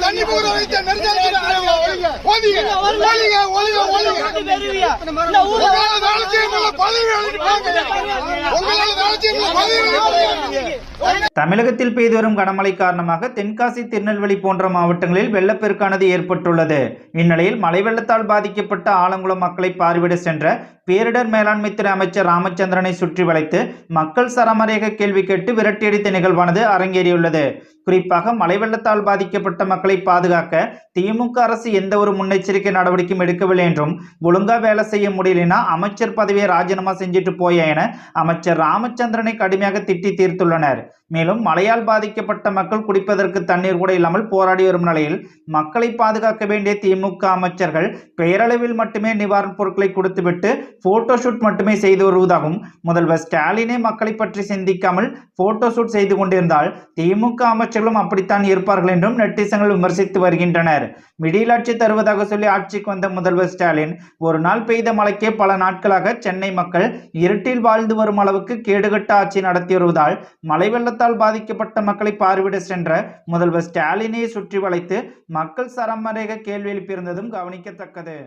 தண்ணி போகிற வைத்த நெடுஞ்சாலைக்கு தமிழகத்தில் பெய்து வரும் கனமழை காரணமாக தென்காசி திருநெல்வேலி போன்ற மாவட்டங்களில் வெள்ளப்பெருக்கானது ஏற்பட்டுள்ளது. இந்நிலையில் மழை வெள்ளத்தால் பாதிக்கப்பட்ட ஆலங்குளம் மக்களை பார்வையிட சென்ற பேரிடர் மேலாண்மை துறை அமைச்சர் ராமச்சந்திரனை சுற்றி வளைத்து மக்கள் சரமரேக கேள்வி கேட்டு விரட்டியடித்த நிகழ்வானது அரங்கேறியுள்ளது. குறிப்பாக மழை வெள்ளத்தால் பாதிக்கப்பட்ட மக்களை பாதுகாக்க திமுக அரசு எந்த ஒரு முன்னெச்சரிக்கை நடவடிக்கையும் எடுக்கவில்லை என்றும் ஒழுங்கா வேலை செய்ய முடியலனா அமைச்சர் பதவியை ராஜினாமா செஞ்சுட்டு போய என அமைச்சர் ராமச்சந்திரனை கடுமையாக திட்டி தீர்த்துள்ளனர். மேலும் மழையால் பாதிக்கப்பட்ட மக்கள் குடிப்பதற்கு தண்ணீர் கூட இல்லாமல் போராடி வரும் நிலையில் மக்களை பாதுகாக்க வேண்டிய திமுக அமைச்சர்கள் பெயரளவில் மட்டுமே நிவாரணப் பொருட்களை கொடுத்துவிட்டு போட்டோ ஷூட் மட்டுமே செய்து வருவதாகவும் முதல்வர் ஸ்டாலினே மக்களை பற்றி சிந்திக்காமல் போட்டோ ஷூட் செய்து கொண்டிருந்தால் திமுக அமைச்சர்களும் அப்படித்தான் இருப்பார்கள் என்றும் நெட்டிசன்கள் விமர்சித்து வருகின்றனர். மிடிலாட்சி தருவதாக சொல்லி ஆட்சிக்கு வந்த முதல்வர் ஸ்டாலின் ஒரு நாள் பெய்த மழைக்கே பல நாட்களாக சென்னை மக்கள் இருட்டில் வாழ்ந்து வரும் அளவுக்கு கேடுகட்ட ஆட்சி நடத்தி வருவதால் மழை வெள்ளத்தால் பாதிக்கப்பட்ட மக்களை பார்வையிட சென்ற முதல்வர் ஸ்டாலினை சுற்றி வளைத்து மக்கள் சரமரேக கேள்வி எழுப்பியிருந்ததும் கவனிக்கத்தக்கது.